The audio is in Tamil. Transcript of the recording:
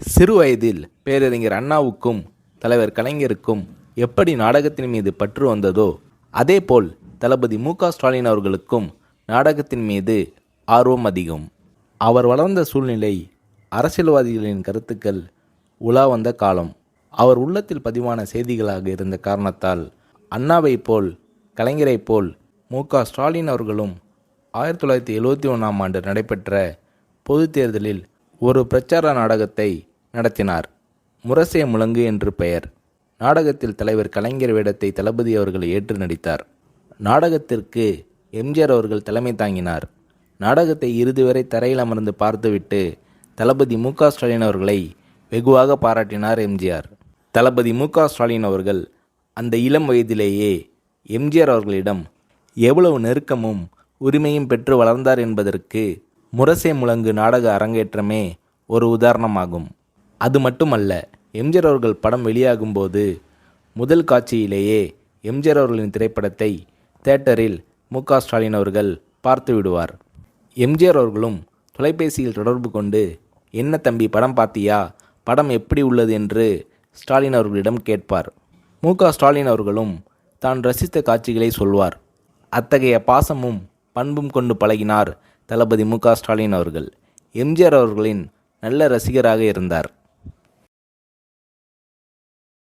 சிறு வயதில் பேரறிஞர் அண்ணாவுக்கும் தலைவர் கலைஞருக்கும் எப்படி நாடகத்தின் மீது பற்று வந்ததோ அதேபோல் தளபதி மு ஸ்டாலின் அவர்களுக்கும் நாடகத்தின் மீது ஆர்வம் அதிகம். அவர் வளர்ந்த சூழ்நிலை அரசியல்வாதிகளின் கருத்துக்கள் உலா வந்த காலம். அவர் உள்ளத்தில் பதிவான செய்திகளாக இருந்த காரணத்தால் அண்ணாவைப் போல் கலைஞரைப் போல் மு ஸ்டாலின் அவர்களும் ஆயிரத்தி தொள்ளாயிரத்தி எழுவத்தி ஒன்றாம் ஆண்டு நடைபெற்ற பொதுத் தேர்தலில் ஒரு பிரச்சார நாடகத்தை நடத்தினார். முரசே முழங்கு என்று பெயர். நாடகத்தில் தலைவர் கலைஞர் வேடத்தை தளபதி அவர்கள் ஏற்று நடித்தார். நாடகத்திற்கு எம்ஜிஆர் அவர்கள் தலைமை தாங்கினார். நாடகத்தை இறுதி வரை தரையில் அமர்ந்து பார்த்துவிட்டு தளபதி மு ஸ்டாலின் அவர்களை வெகுவாக பாராட்டினார் எம்ஜிஆர். தளபதி மு ஸ்டாலின் அவர்கள் அந்த இளம் வயதிலேயே எம்ஜிஆர் அவர்களிடம் எவ்வளவு நெருக்கமும் உரிமையும் பெற்று வளர்ந்தார் என்பதற்கு முரசே முழங்கு நாடக அரங்கேற்றமே ஒரு உதாரணமாகும். அது மட்டுமல்ல எம்ஜிஆர் அவர்கள் படம் வெளியாகும்போது முதல் காட்சியிலேயே எம்ஜிஆர் அவர்களின் திரைப்படத்தை தேட்டரில் மு க ஸ்டாலின் அவர்கள் பார்த்து விடுவார். எம்ஜிஆர் அவர்களும் தொலைபேசியில் தொடர்பு கொண்டு என்ன தம்பி படம் பார்த்தியா படம் எப்படி உள்ளது? என்று ஸ்டாலின் அவர்களிடம் கேட்பார். மு க ஸ்டாலின் அவர்களும் தான் ரசித்த காட்சிகளை சொல்வார். அத்தகைய பாசமும் பண்பும் கொண்டு பழகினார் தளபதி மு க ஸ்டாலின் அவர்கள். எம்ஜிஆர் அவர்களின் நல்ல ரசிகராக இருந்தார்.